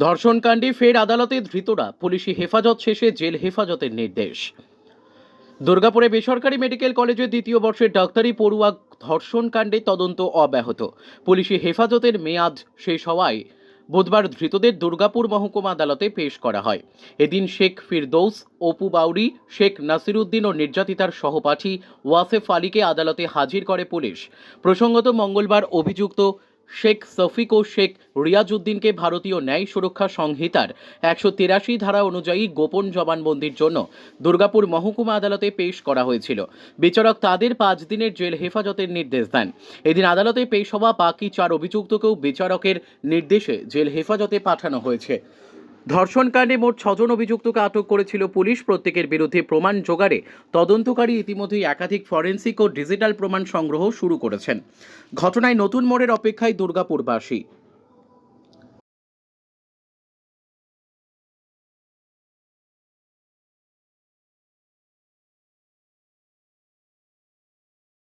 ধর্ষণকাণ্ডে ফের আদালতে ধৃতরা। পুলিশি হেফাজত শেষে জেল হেফাজতের নির্দেশ। দুর্গাপুরে বেসরকারি মেডিকেল কলেজের দ্বিতীয় বর্ষের ডাক্তারি পড়ুয়া ধর্ষণকাণ্ডে তদন্ত অব্যাহত। পুলিশি হেফাজতের মেয়াদ শেষ হওয়ায় বুধবার ধৃতদের দুর্গাপুর মহকুমা আদালতে পেশ করা হয়। এদিন শেখ ফিরদৌস, অপু বাউরি, শেখ নাসিরুদ্দিন ও নির্যাতিতার সহপাঠী ওয়াসেফ আলীকে আদালতে হাজির করে পুলিশ। প্রসঙ্গত মঙ্গলবার অভিযুক্ত শেখ সফিক ও শেখ রিয়াজউদ্দিনকে ভারতীয় ন্যায় সুরক্ষা সংহিতার একশো তিরাশি ধারা অনুযায়ী গোপন জবানবন্দির জন্য দুর্গাপুর মহকুমা আদালতে পেশ করা হয়েছিল। বিচারক তাদের পাঁচ দিনের জেল হেফাজতের নির্দেশ দেন। এদিন আদালতে পেশ হওয়া বাকি চার অভিযুক্তকেও বিচারকের নির্দেশে জেল হেফাজতে পাঠানো হয়েছে। ধর্ষণকাণ্ডে মোট ছজন অভিযুক্তকে আটক করেছিল পুলিশ। প্রত্যেকের বিরুদ্ধে প্রমাণ জোগাড়ে তদন্তকারী ইতিমধ্যেই একাধিক ফরেন্সিক ও ডিজিটাল প্রমাণ সংগ্রহ শুরু করেছেন। ঘটনায় নতুন মোড়ের অপেক্ষায় দুর্গাপুরবাসী।